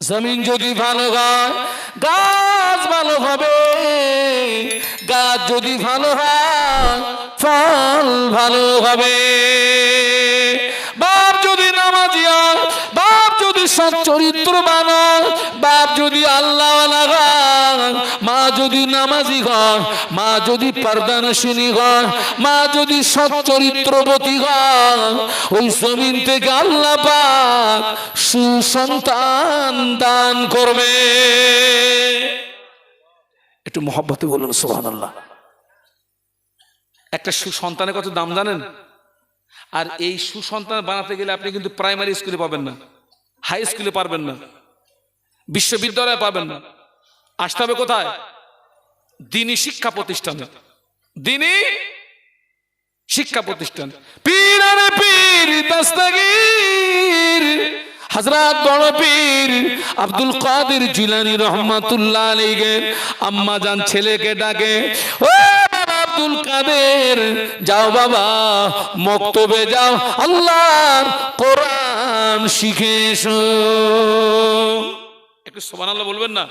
জমিন যদি ভালো হয়, গাছ ভালো হবে। গাছ যদি ভালো হয়, ফল ভালো হবে। বাপ যদি নামাজি হয় বাপ যদি সৎ চরিত্র বাপ যদি আল্লাহ যদি নামাজি হয় মা যদি পর্দানসিনী হয় মা যদি সৎ চরিত্রবতী হয় ওই জমিন থেকে আল্লাহ পাক সুসন্তান দান করবে। একটু মহব্বতে বলুন সোহান আল্লাহ একটা সুসন্তানের কত দাম জানেন? আর এই সুসন্তান বানাতে গেলে আপনি কিন্তু প্রাইমারি স্কুলে পাবেন না, হাই স্কুলে পারবেন না, বিশ্ববিদ্যালয়ে পাবেন না। আসতে হবে কোথায়? দিনী শিক্ষা প্রতিষ্ঠানে। দিনী শিক্ষা প্রতিষ্ঠান। পীর পীর, দাস্তাগীর। হজরত বড় পীর, আব্দুল কাদের জিলানি রহমাতুল্লাহ আলাইহি। আম্মা জান ছেলেকে ডাকে, ও আব্দুল কাদের, যাও বাবা, মক্তবে যাও। আল্লাহর কোরআন শিখে এসো। একটু সুবহানাল্লাহ বলবেন না?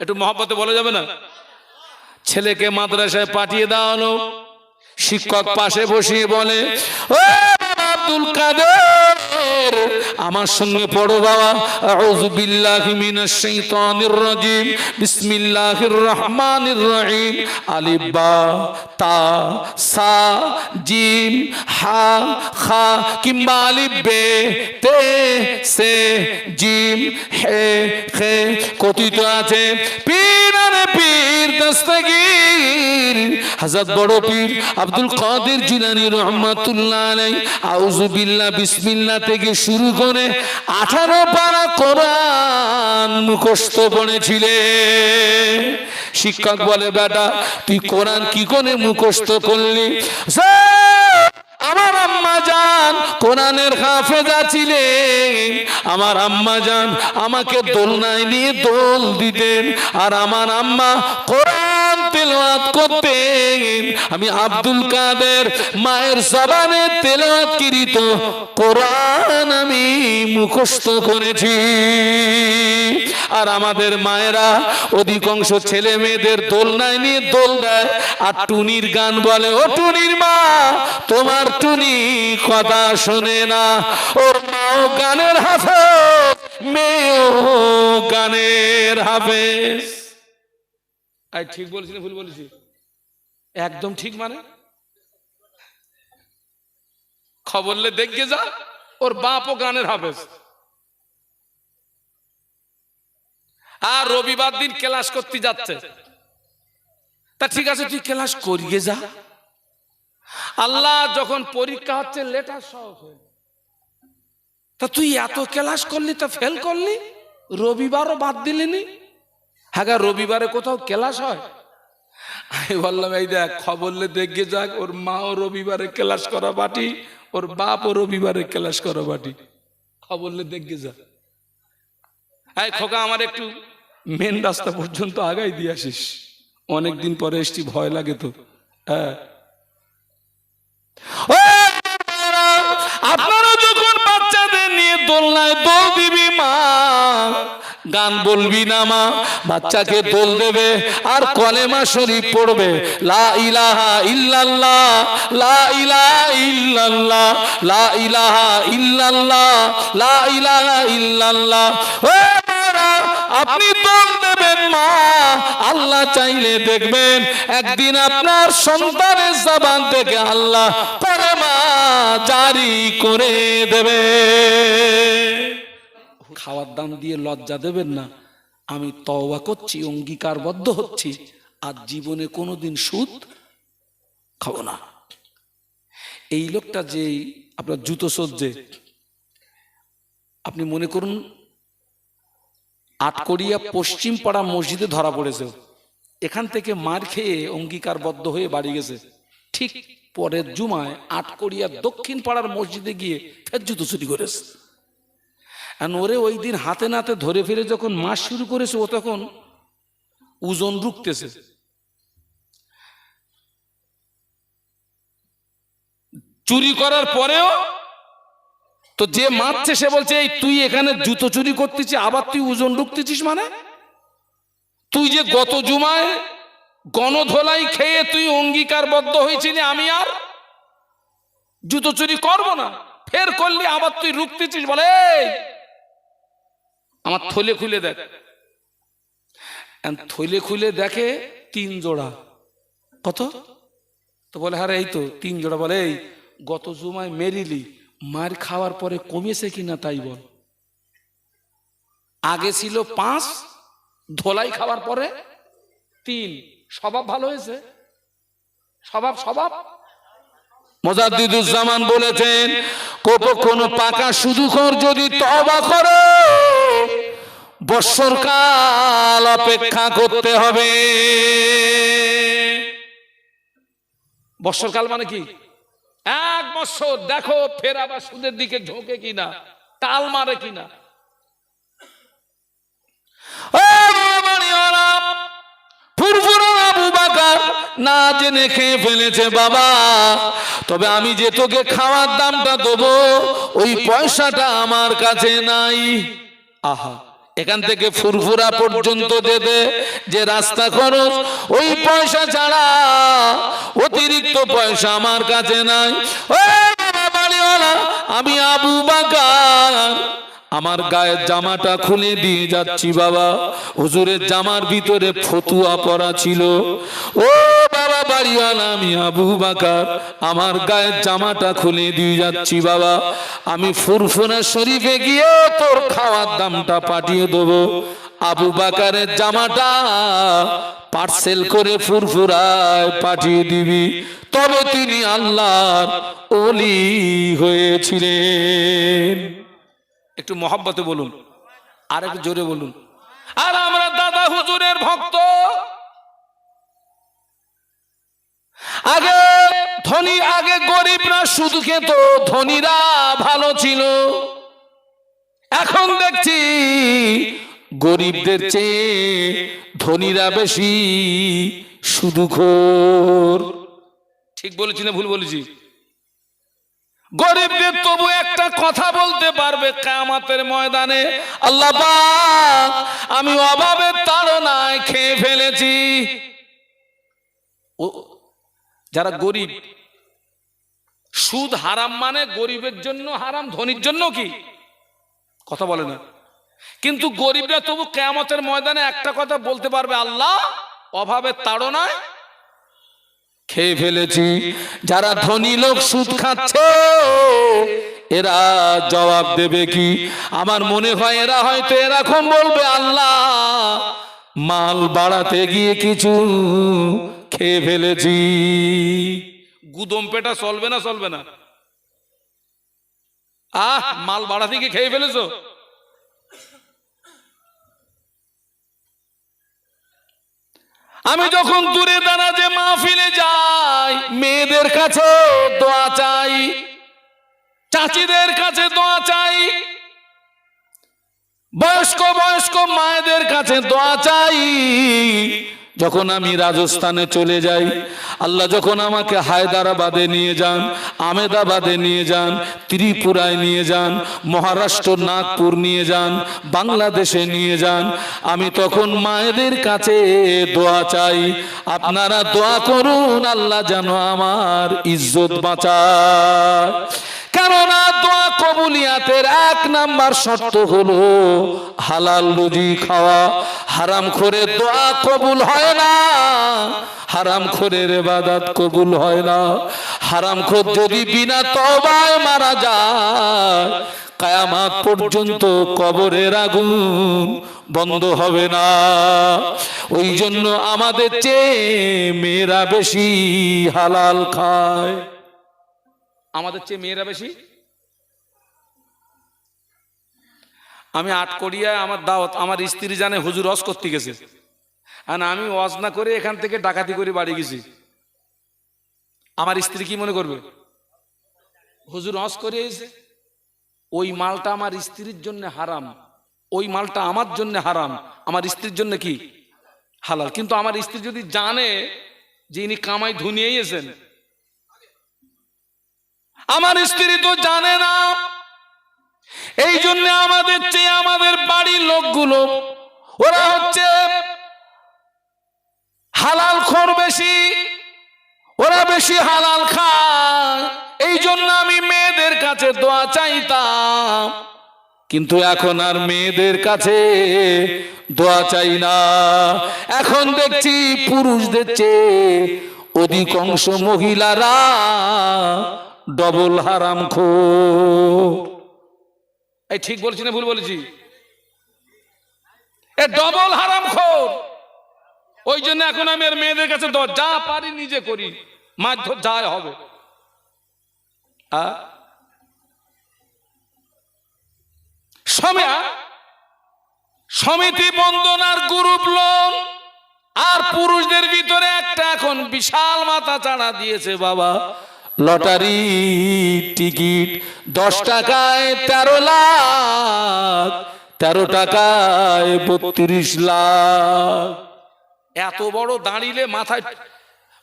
একটু মহব্বতে বলা যাবে না? ছেলেকে মাদ্রাসায় পাঠিয়ে দেওয়া হলো। শিক্ষক পাশে বসিয়ে বলে আব্দুল কাদের, আমার সঙ্গে পড়ো বাবা। আউযু বিল্লাহি মিনাশ শাইতানির রাজিম। বিসমিল্লাহির রহমানির রহিম। আলিফ, বা, তা, সা, জিম, হা, খা, কিংবা আলিফ, বে, তে, সে, জিম, হে, খে, কথিত আছে। দস্তগীর হযরত বড় পীর আব্দুল কাদের জিলানী রহমাতুল্লাহ আলাই আউযু বিল্লাহ বিসমিল্লাহ থেকে শুরু করে 18 পারা কোরআন মুখস্থ পড়েছিলেন শিক্ষক বলে, বেটা, তুই কোরআন কি করে মুখস্থ করলি? আমার আম্মা যান কোরআনের হাফেজা ছিলেন। আমার আম্মা যান আমাকে দোলনায় নিয়ে দোল দিতেন। আর আমার আম্মা কোরআন তেলাওয়াত করতেন। আমি আব্দুল কাদের মায়ের জবানে তেলাওয়াত কৃত কোরআন আমি মুখস্থ করেছি। আর আমাদের মায়েরা অধিকাংশ ছেলে মেয়েদের দোলনায় নিয়ে দোল দেয়। আর টুনির গান বলে, ও টুনির মা, তোমার টুনি কথা শোনে না। ওর মাও গানের হাফেজ, মেয়েও গানের হাফেজ। আই ঠিক বলেছি না ভুল বলেছি? একদম ঠিক মানে? খবরলে দেখে যা, ওর বাপও গানের হাফেজ। আর রবিবার দিন ক্লাস করতে যাচ্ছে। তা ঠিক আছে, তুই ক্লাস করিয়ে যা। আল্লাহ যখন পরীক্ষা হচ্ছে, লেটার সহ। তা তুই এত ক্লাস করলি, তা ফেল করলি? রবিবারও বাদ দিলিনি হ্যাঁ রবিবারে কোথাও ক্লাস হয়? আমি বললাম, এই দেখ খবরলে দেখে যাক, ওর মাও রবিবারে ক্লাস করা বাটি ওর বাপও রবিবারে ক্লাস করা বাটি খবরলে দেখে যাক এই খোকা, আমার একটু মেন রাস্তা পর্যন্ত আগাই দিয়ে আসিস। অনেকদিন পরে এসছি, ভয় লাগে তো। হ্যাঁ। আপনারা যখন বাচ্চাদের নিয়ে দোলনায় দোল দিবি মা গান বলবি না মা, বাচ্চাকে দোল দেবে, আর কলেমা শরীফ পড়বে। লা ইলাহা ইল্লাল্লাহ, লা ইলাহা ইল্লাল্লাহ, লা ইলাহা ইল্লাল্লাহ, লা ইলাহা ইল্লাল্লাহ। ও আপনি দোল দেবেন মা, আল্লাহ চাইলে দেখবেন, একদিন আপনার সন্তানের জবান থেকে আল্লাহ কলেমা জারি করে দেবে। খাওয়ার দাম দিয়ে লজ্জা দেবেন না। আমি তওবা করছি, অঙ্গীকারবদ্ধ হচ্ছি, আর জীবনে কোনোদিন সুদ খাব না। এই লোকটা যে আপনার জুতো সজ্জে, আপনি মনে করুন, আটকড়িয়া পশ্চিম পাড়া মসজিদে ধরা পড়েছে। এখান থেকে মার খেয়ে অঙ্গীকারবদ্ধ হয়ে বাড়ি গেছে। ঠিক পরের জুমায় আটকড়িয়া দক্ষিণ পাড়ার মসজিদে গিয়ে ফের জুতো চুরি করেছে। আর ওরে ওই দিন হাতে নাতে ধরে ফিরে যখন মাস শুরু করেছে ও তখন ওজন রুখতেছে। চুরি করার পরেও তো যে মারছে সে বলছে এই তুই এখানে জুতো চুরি করতেছিস আবার তুই ওজন ঢুকতেছিস মানে? তুই যে গত জুমায় গণধোলাই খেয়ে তুই অঙ্গীকারবদ্ধ হয়েছিলি আমি আর জুতো চুরি করব না। ফের করলি আবার তুই রুখতেছিস বলে "এই, আমার থলে খুলে দেখ। থলে খুলে দেখে তিন জোড়া। কত? তো বলে হ্যাঁ এই তো তিন জোড়া। বলে, এই, গত জুমায় মেরিলি, মার খাওয়ার পরে কমেছে কিনা তাই বল। আগে ছিল পাঁচ, ধোলাই খাওয়ার পরে তিন। স্বভাব ভালো হয়েছে? স্বভাব স্বভাব? মোজাদ্দিদুজ্জামান বলেছেন কোন পাকা কর যদি তবা করো। বৎসরকাল অপেক্ষা করতে হবে। বৎসরকাল মানে কি? এক বছর দেখো ফের আবার সুদের দিকে ঝোঁকে কিনা টাল মারে কিনা। না জেনে খেয়ে ফেলেছে বাবা। তবে আমি যে তোকে খাওয়ার দামটা দেবো, ওই পয়সাটা আমার কাছে নাই। আহা। এখান থেকে ফুরফুরা পর্যন্ত যেতে যে রাস্তা খরচ, ওই পয়সা ছাড়া অতিরিক্ত পয়সা আমার কাছে নাই। আমি আবু বাকার। আমার গায়ের জামাটা খুলে দিয়ে যাচ্ছি বাবা। হুজুরের জামার ভিতরে ফতুয়া পরা ছিল। ও বাবা বাড়িওয়ালা আমি আবু বাকার। আমার গায়ের জামাটা খুলে দিয়ে যাচ্ছি বাবা। আমি ফুরফুরা শরীফে গিয়ে তোর খাওয়ার দামটা পাঠিয়ে দেবো। আবু বাকারের জামাটা পার্সেল করে ফুরফুরায় পাঠিয়ে দিবি। তবে তিনি আল্লাহর অলি হয়েছিলেন। একটু মহাব্বতে বলুন আর একটু জোরে বলুন। আর আমরা দাদা হুজুরের ভক্ত। আগে ধনী, আগে গরিবরা শুধু খেত, ধনীরা ভালো ছিল। এখন দেখছি গরিবদের চেয়ে ধনীরা বেশি শুধু খোর ঠিক বলেছি না ভুল বলেছি? গরিবদের তবু একটা কথা বলতে পারবে কামাতের ময়দানে, আল্লাহ আমি অভাবের তাড়নায় খেয়ে ফেলেছি। যারা গরিব, সুদ হারাম মানে গরিবের জন্য হারাম, ধনির জন্য কি? কথা বলে না। কিন্তু গরিবরা তবু কেয়ামতের ময়দানে একটা কথা বলতে পারবে, আল্লাহ অভাবের তাড়নায় খেয়ে ফেলেছি। যারা ধনী লোক সুদ খাচ্ছে, এরা জবাব দেবে কি? আমার মনে হয় এরা হয়তো এরকম বলবে, আল্লাহ মাল বাড়াতে গিয়ে কিছু খেয়ে ফেলেছি। গুদম পেটা চলবে না চলবে না। আহ, মাল বাড়াতে গিয়ে খেয়ে ফেলেছো? আমি যখন দূরে দাঁড়াতে মাহফিলে যাই, মেয়েদের কাছে দোয়া চাই, চাচিদের কাছে দোয়া চাই, বয়স্ক বয়স্ক মায়েদের কাছে দোয়া চাই যখন আমি রাজস্থানে চলে যাই, আল্লাহ যখন আমাকে হায়দ্রাবাদে নিয়ে যান আমেদাবাদে নিয়ে যান, ত্রিপুরায় নিয়ে যান, মহারাষ্ট্র, নাগপুর নিয়ে যান, বাংলাদেশে নিয়ে যান, আমি তখন মায়েদের কাছে দোয়া চাই, আপনারা দোয়া করুন, আল্লাহ যেন আমার ইজ্জত বাঁচায়। কেননা দোয়া কবুলিয়াতের এক নাম্বার শর্ত হলো হালাল রুজি খাওয়া। হারাম করে দোয়া কবুল হয় না, হারাম খোরের এবাদাত কবুল হয় না। হারাম খোর যদি বিনা তবায় মারা যায়, কায়ামাত পর্যন্ত কবরের আগুন বন্ধ হবে না। ওই জন্য আমাদের চেয়ে মেয়েরা বেশি হালাল খায়। আমাদের চেয়ে মেয়েরা বেশি? আমি আট আটকড়িয়ায় আমার দাওয়াত, আমার স্ত্রী জানে হুজুর অস করতে গেছে। আর আমি ওয়াজ না করে এখান থেকে ডাকাতি করে বাড়ি গেছি। আমার স্ত্রী কি মনে করবে? হুজুর অস করে এসে, ওই মালটা আমার স্ত্রীর জন্য হারাম, ওই মালটা আমার জন্য হারাম, আমার স্ত্রীর জন্য কি? হালাল। কিন্তু আমার স্ত্রী যদি জানে যে ইনি কামাই ধুনিয়েছেন আমার স্ত্রী তো জানে না। এই জন্য আমাদের চেয়ে আমাদের বাড়ির লোকগুলো, ওরা হচ্ছে হালাল খোর বেশি, ওরা বেশি হালাল খায়। এই জন্য আমি মেয়েদের কাছে দোয়া চাইতাম। কিন্তু এখন আর মেয়েদের কাছে দোয়া চাই না। এখন দেখছি পুরুষদের চেয়ে অধিকাংশ মহিলারা ডবল হারাম খো এই ঠিক বলছি না, ভুল বলেছি। এ ডবল হারাম খোর ওই জন্য এখন আমি মেয়েদের কাছে যা পারি নিজে করি। মাধ্যম যা হবে। সমিতি বন্দনার গ্রুপ লোন। আর পুরুষদের ভিতরে একটা এখন বিশাল মাথা চাড়া দিয়েছে বাবা। লটারি টিকিট দশ টাকায় তেরো লাখ, তেরো টাকায় বত্রিশ লাখ। এত বড় দাঁড়িলে মাথায়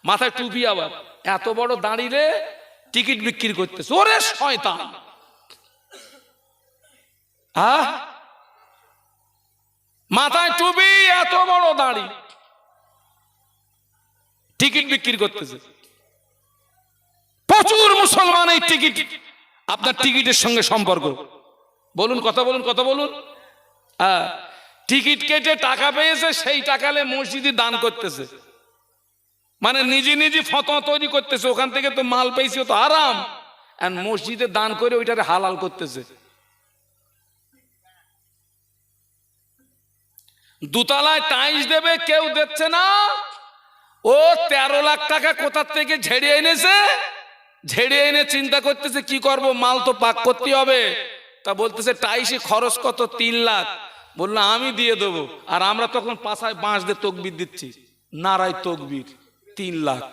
মাথায় টুপি আবার। এত বড় দাঁড়িলে টিকিট বিক্রি করতেছে। ওরে শয়তান! মাথায় টুপি, এত বড় দাঁড়ি। টিকিট বিক্রি করতেছে। প্রচুর মুসলমান এই টিকিট, আপনার টিকিটের সঙ্গে সম্পর্ক। বলুন, কথা বলুন কথা বলুন। টিকিট কেটে টাকা পেয়েছে, সেই টাকালে মসজিদে দান করতেছে। মানে নিজে নিজে ফতোয়া তৈরি করতেছে, ওখান থেকে তো মাল পেয়েছে তো আরাম। আর মসজিদে দান করে ওইটারে হালাল করতেছে। দুতলায় টাইস দেবে, কেউ দিচ্ছে না। ও তেরো লাখ টাকা কোথার থেকে ঝেড়ে এনেছে? ঝেড়ে এনে চিন্তা করতেছে, কি করব? মাল তো পাক করতে হবে। তা বলতেছে টাইসে খরচ কত? তিন লাখ। বলল, আমি দিয়ে দেবো। আর আমরা তখন পাশায় বাঁশ দিয়ে তকবির দিচ্ছি। নারায় তকবির, তিন লাখ।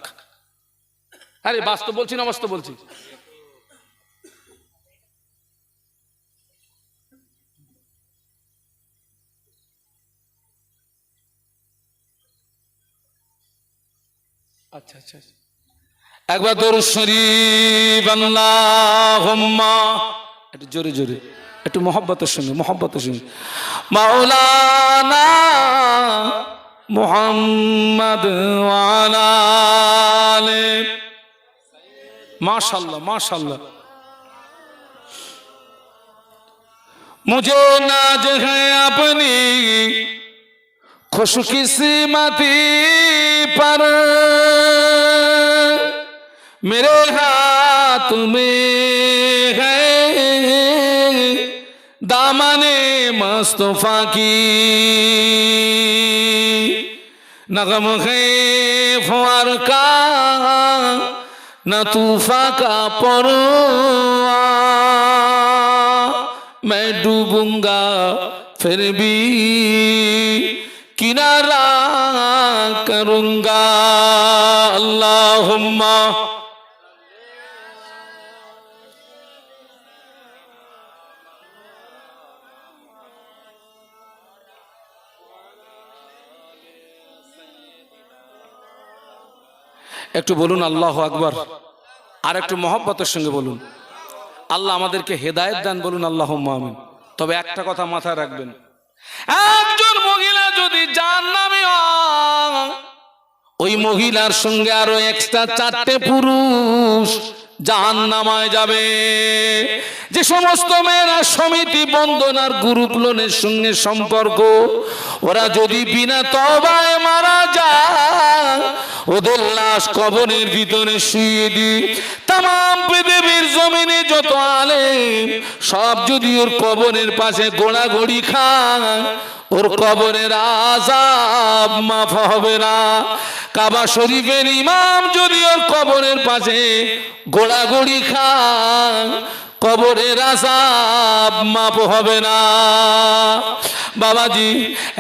আরে, বাস্তব বলছি না বাস্তব বলছি? আচ্ছা আচ্ছা আচ্ছা। একবার দরুদ শরীফ, আল্লাহুম্মা। একটু জোরে জোরে। একটু মহব্বতের সঙ্গে মহব্বতের সঙ্গে। মাওলানা মুহাম্মদ মাশাল্লাহ মাশাআল্লাহ মাশাআল্লাহ। মুঝে নাজ হ্যাঁ আপনি খুশ কিসমতি পার। मेरे हाथ में है दामने मुस्तफा की नगम है फुआर का न तूफा का परवा मैं डूबूंगा फिर भी किनारा करूंगा अल्लाहुम्मा একটু বলুন আল্লাহ আকবর। আর একটু মহব্বতের সঙ্গে বলুন। আল্লাহ আমাদেরকে হেদায়ত দান, বলুন আল্লাহ মামিন তবে একটা কথা মাথায় রাখবেন। একজন মহিলা যদি জাহান্নামী নামে ওই মহিলার সঙ্গে আরও একটা চারটে পুরুষ জাহান্নামায় যাবে। যে সমস্ত মেয়েরা সমিতি বন্দনার গ্রুপ লোনের সঙ্গে সম্পর্ক, ওরা যদি বিনা তবায় মারা যায়, ওদের লাশ কবরের ভিতরে শুয়ে দি তাম পৃথিবীর জমিনে যত আলে সব যদি ওর কবরের পাশে গোড়াগড়ি খায় ওর কবরের আজাব মাফ হবে না। কাবা শরীফের ইমাম যদি ওর কবরের পাশে গোড়াগড়ি খায়, কবরের আজাব মাপ হবে না। বাবাজি,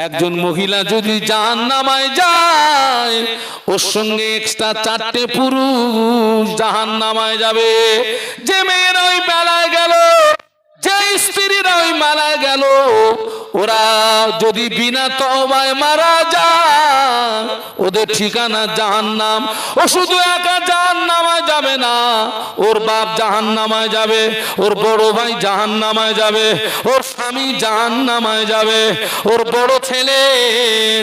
একজন মহিলা যদি জান নামায় যায়, ওর সঙ্গে এক্সট্রা চারটে পুরুষ জাহান নামায় যাবে। যে মেয়ের ওই বেলায় গেল যে স্ত্রীরা ওই মারা গেল, ওরা যদি বিনা তবায় মারা যায়, ওদের ঠিকানা জাহান্নাম। ও শুধু একা জাহান্নামায় যাবে না, ওর বাপ জাহান্নামায় যাবে, ওর বড় ভাই জাহান্নামায় যাবে, ওর স্বামী জাহান্নামায় যাবে, ওর বড় ছেলে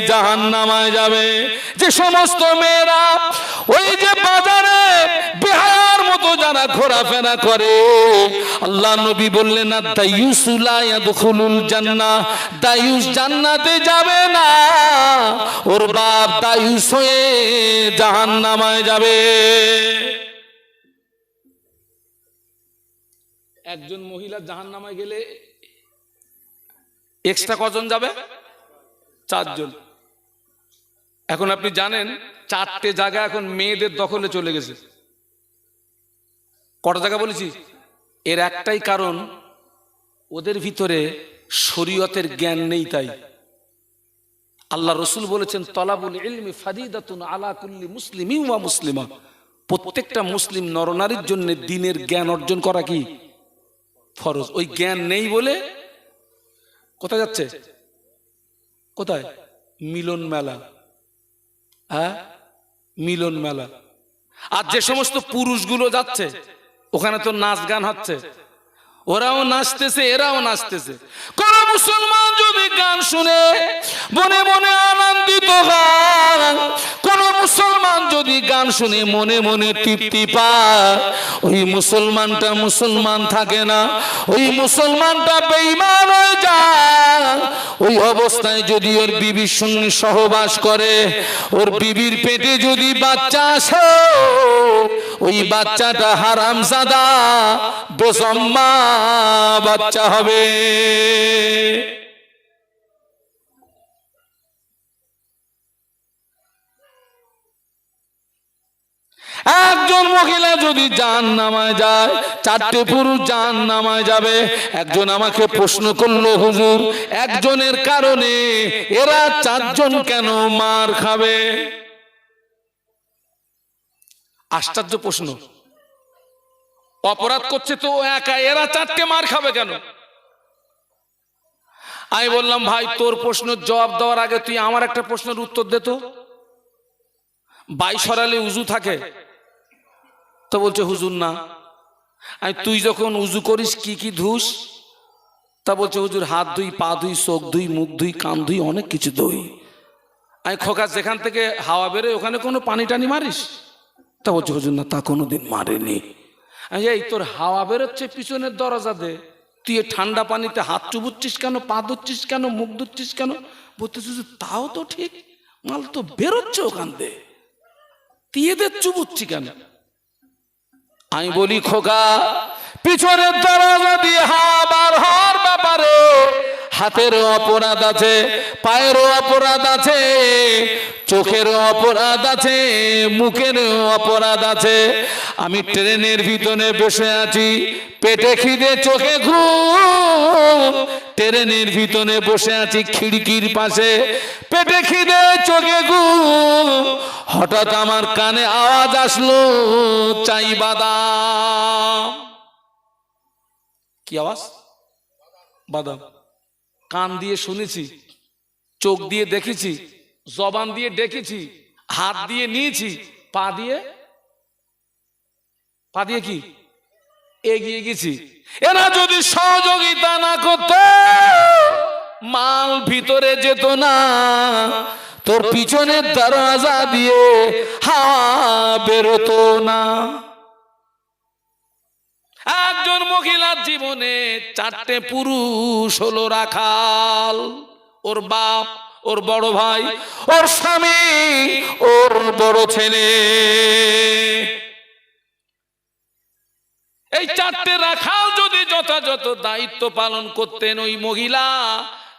জাহান্নামায় যাবে। যে সমস্ত মেয়েরা ওই যে বাজারে বেহার মতো যারা ঘোরাফেরা করে। আল্লাহ নবী বললেন না দায়ুসুলা ইয়াদখুলুল জান্নাহ। দায়ুস জান্নাতে যাবে না। ওর বাপ দায়ুস হয়ে জাহান্নামায় যাবে। একজন মহিলা জাহান্নামায় গেলে এক্সট্রা কজন যাবে? চারজন। এখন আপনি জানেন, চারটে জায়গা এখন মেয়েদের দখলে চলে গেছে। কটা জায়গা বলেছি? এর একটাই কারণ, ওদের ভিতরে শরীয়তের জ্ঞান নেই তাই। আল্লাহ রসুল বলেছেন, তলাবুল ইলমি ফাদিদাতুন আলা কুল্লি মুসলিম ওয়া মুসলিমা। প্রত্যেকটা মুসলিম নরনারীর জন্য দিনের জ্ঞান অর্জন করা কি? ফরজ। ওই জ্ঞান নেই বলে কোথায় যাচ্ছে? কোথায়? মিলন মেলা। হ্যাঁ? মিলন মেলা। আর যে সমস্ত পুরুষগুলো যাচ্ছে ওখানে তো নাচ গান হচ্ছে। ওরাও নাচতেছে এরাও নাচতেছে। কোন মুসলমান যদি গান শুনে মনে মনে আনন্দিত হয়। কোন মুসলমান যদি গান শুনে মনে মনে তৃপ্তি পায়, ওই মুসলমানটা মুসলমান থাকে না, ওই মুসলমানটা বেঈমান হয়ে যায়। ওই অবস্থায় যদি ওর বিবির সঙ্গে সহবাস করে, ওর বিবির পেটে যদি বাচ্চা আসে, ওই বাচ্চাটা হারাম সাদা বেসম্মা বাচ্চা হবে। একজন মহিলা যদি জান নামায় যায়, চারটে পুরুষ জান নামায় যাবে। একজন আমাকে প্রশ্ন করল, হুজুর, একজনের কারণে এরা চারজন কেন মার খাবে? আশ্চর্য প্রশ্ন। অপরাধ করছে তো একা, এরা চারটে মার খাবে কেন? আমি বললাম, ভাই, তোর প্রশ্নের জবাব দেওয়ার আগে তুই আমার একটা প্রশ্নের উত্তর দে তো। বাইশরালে উজু থাকে। তো বলছে, হুজুর না। আমি তুই যখন উজু করিস, কি কি ধুস? তা বলছে, হুজুর, হাত ধুই পা ধুই চোখ ধুই মুখ ধুই কান ধুই অনেক কিছু ধুই। আমি খোকা, যেখান থেকে হাওয়া বেরোয়, ওখানে কোনো পানি টানি মারিস? তা বলছে, হুজুর না, তা কোনোদিন মারেনি। আমি এই তোর হাওয়া বেরোচ্ছে পিছনের দরজা দে। তুই ঠান্ডা পানিতে হাত চুবুচ্ছিস কেন, পা ধুচ্ছিস কেন, মুখ ধুচ্ছিস কেন? বলতেছিস তাও তো ঠিক, মাল তো বেরোচ্ছে ওখান দিয়ে। তুই এদের চুবুচ্ছি কেন? আমি বলি খোকা পিছনের দরজা দিয়ে হাবার হওয়ার ব্যাপারে হাতেরও অপরাধ আছে, পায়েরও অপরাধ আছে, চোখেরও অপরাধ আছে, মুখেরও অপরাধ আছে। আমি ট্রেনের ভিতরে বসে আছি, পেটে খিদে, চোখে ঘুম। ট্রেনের ভিতরে বসে আছি খিড়কির পাশে, পেটে খিদে, চোখে ঘুম। হঠাৎ আমার কানে আওয়াজ আসলো, চাই বাদাম। কি আওয়াজ? বাদাম। কান দিয়ে শুনেছি, চোখ দিয়ে দেখেছি, জবান দিয়ে ডেকেছি, হাত দিয়ে নিয়েছি, পা দিয়ে? পা দিয়ে কি? এগিয়ে গেছি। এরা যদি সহযোগিতা না করত, মাল ভিতরে যেত না। তোর পিছনের দরজা দিয়ে হাওয়া বেরোতো না। একজন মহিলার জীবনে চারটে পুরুষ হলো রাখাল, ওর বাপ, ওর বড় ভাই, ওর স্বামী, ওর বড় ছেলে। এই চারটে রাখাল যদি যথাযথ দায়িত্ব পালন করতেন ওই মহিলা,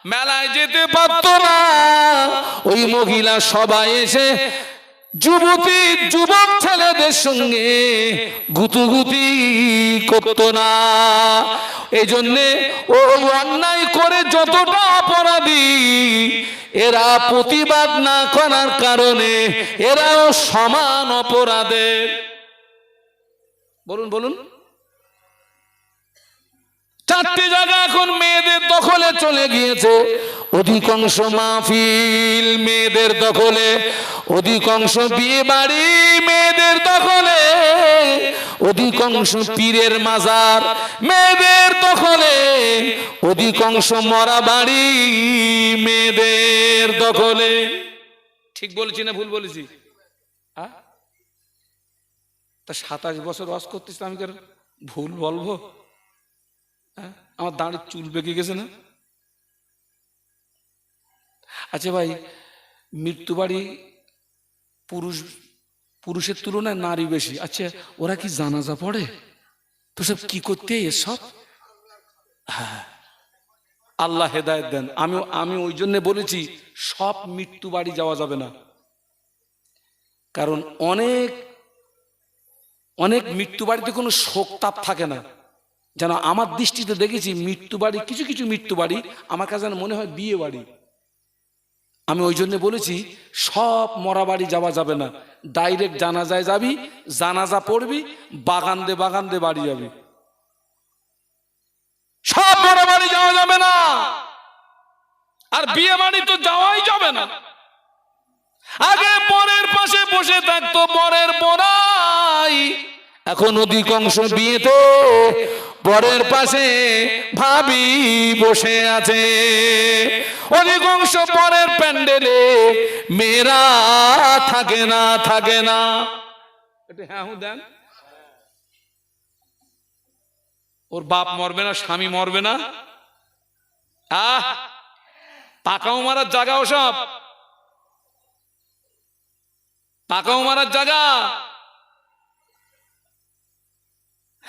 মেলায় যেতে পারত না। ওই মহিলা সবাই এসে যুবতী, যুবক ছেলেদের সঙ্গে গুতুগুতি করতো না। এই জন্যে ও অন্যায় করে যতটা অপরাধী, এরা প্রতিবাদ না করার কারণে এরাও সমান অপরাধে বলুন বলুন। চারটি জায়গা এখন মেয়েদের দখলে চলে গিয়েছে। অধিকাংশ মাহফিল মেয়েদের দখলে, অধিকাংশ বিয়ে বাড়ি মেয়েদের দখলে, অধিকাংশ পীরের মাজার মেয়েদের দখলে, অধিকাংশ মরা বাড়ি মেয়েদের দখলে। ঠিক বলেছি না ভুল বলেছি? তা সাতাশ বছর রস করতিস আমি ভুল বলব? হ্যাঁ? আমার দাঁড়িয়ে চুল বেঁকে গেছে না? আচ্ছা ভাই, মৃত্যু বাড়ি পুরুষ পুরুষের তুলনায় নারী বেশি। আচ্ছা ওরা কি জানাজা পড়ে? তো সব কি করতে এসব হ্যাঁ আল্লাহ হেদায়ত দেন। আমি আমি ওই জন্য বলেছি, সব মৃত্যু বাড়ি যাওয়া যাবে না। কারণ অনেক অনেক মৃত্যু বাড়িতে কোনো শোক তাপ থাকে না। যেন আমার দৃষ্টিতে দেখেছি মৃত্যু বাড়ি, কিছু কিছু মৃত্যু বাড়ি, আমার কাছে যেন মনে হয় বিয়ে বাড়ি। আমি ওই জন্য বলেছি, সব মরা বাড়ি যাওয়া যাবে না। ডাইরেক্ট জানাজায় যাবি, জানাজা পড়বি বাগান দে বাগান দে বাড়ি যাবি। সব মরা বাড়ি যাওয়া যাবে না। আর বিয়ে বাড়ি তো যাওয়াই যাবে না। আগে বরের পাশে বসে থাকতো বরের বড়াই এখন অধিকাংশ বিয়েতে বরের পাশে ভাবি বসে আছে। অধিকাংশ বরের প্যান্ডেলে মেয়েরা থাকে না থাকে না। হ্যাঁ হুঁ দেন। ওর বাপ মরবে না, স্বামী মরবে না। আহ! পাকাও মারার জায়গা ওসব। পাকাও মারার জায়গা।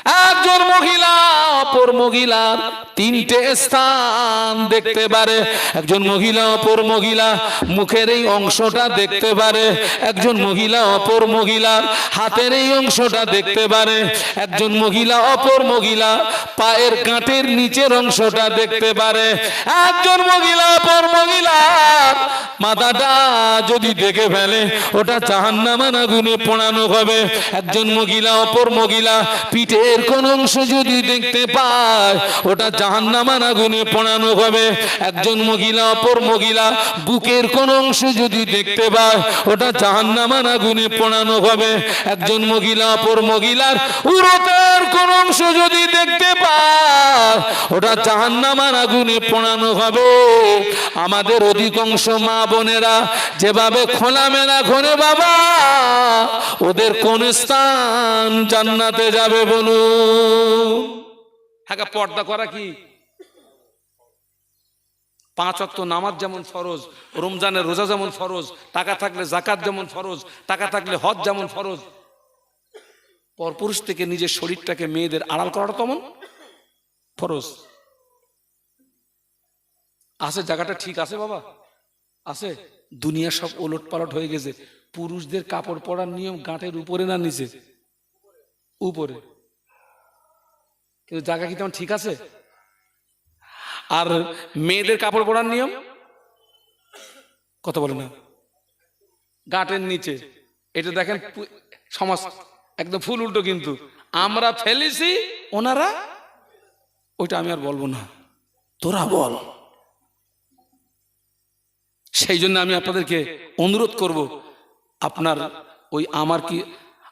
একজন মহিলা, অপর মহিলার তিনটে স্থান দেখতে পারে। একজন মহিলা, অপর মহিলা মুখের এই অংশটা দেখতে পারে। একজন মহিলা, অপর মহিলার হাতের এই অংশটা দেখতে পারে। একজন মহিলা, অপর মহিলা পায়ের গাঁটের নিচের অংশটা দেখতে পারে। একজন মহিলা, অপর মহিলা মাথাটা যদি দেখে ফেলে, ওটা জাহান্নামান আগুনে পোড়ানো হবে। একজন মহিলা, অপর মহিলা পিঠের কোন অংশ যদি দেখতে পায়, ওটা জাহান্নামান আগুনে পোড়ানো হবে। একজন মহিলা, অপর মহিলা, বুকের কোন অংশ যদি দেখতে পায়, ওটা জাহান্নামান আগুনে পোড়ানো হবে। একজন মহিলা, অপর মহিলার উরতের কোন অংশ যদি দেখতে পায়, ওটা জাহান্নামান আগুনে পোড়ানো হবে। আমাদের অধিকাংশ মা বোনেরা যেভাবে খোলামেলা ঘরে বাবা, ওদের কোন স্থান জান্নাতে যাবে বলুন। হ্যাঁ পর্দা করা কি? পাঁচ অক্ত নামাজ যেমন ফরজ, রমজানের রোজা যেমন ফরজ, টাকা থাকলে জাকাত যেমন ফরজ, টাকা থাকলে হজ যেমন ফরজ। পরপুরুষ থেকে নিজের শরীরটাকে মেয়েদের আড়াল করাটা তেমন ফরজ। আছে, জায়গাটা ঠিক আছে বাবা? আছে? দুনিয়া সব ওলট পালট হয়ে গেছে। পুরুষদের কাপড় পরার নিয়ম গাঁটের উপরে না নিচে? উপরে। কিন্তু জায়গা কি তেমন ঠিক আছে? আর মেয়েদের কাপড় পরার নিয়ম? কত বলে না। গাঁটের নিচে। এটা দেখেন সমাজ। একদম ফুল উল্টো কিন্তু। আমরা ফেলেছি, ওনারা? ওইটা আমি আর বলব না। তোরা বল। সেই জন্য আমি আপনাদেরকে অনুরোধ করব, আপনার ওই আমার কি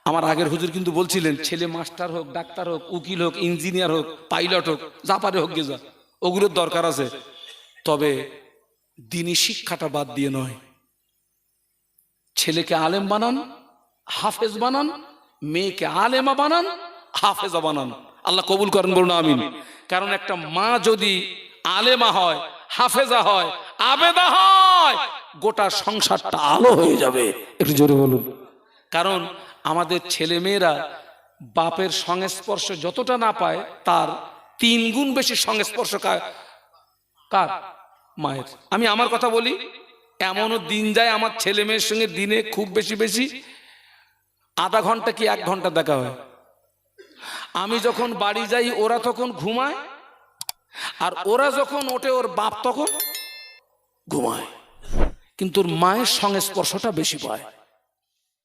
আমার আগের হুজুর কিন্তু বলছিলেন, ছেলে মাস্টার হোক, ডাক্তার হোক, উকিল হোক, ইঞ্জিনিয়ার হোক, পাইলট হোক, যা পারে হোক গেজা, ওগুলোর দরকার আছে। তবে দিনী শিক্ষাটা বাদ দিয়ে নয়। ছেলেকে আলেম বানান, হাফেজ বানান, মেয়েকে আলেমা বানান, হাফেজা বানান। আল্লাহ কবুল করেন, বলুন, আমিন। কারণ একটা মা যদি আলেমা হয়, হাফেজা হয়, আবেদা হয়, গোটা সংসারটা আলো হয়ে যাবে। একটু জোরে বলুন। কারণ আমাদের ছেলে মেয়েরা বাপের সংস্পর্শ যতটা না পায়, তার তিন গুণ বেশি সংস্পর্শ কার? মায়ের। আমি আমার কথা বলি, এমনও দিন যায় আমার ছেলে মেয়ের সঙ্গে দিনে খুব বেশি বেশি, আধা ঘণ্টা কি এক ঘণ্টা দেখা হয়। আমি যখন বাড়ি যাই, ওরা তখন ঘুমায়, আর ওরা যখন ওঠে, ওর বাপ তখন ঘুমায়। কিন্তু ওর মায়ের সংস্পর্শটা বেশি পায়।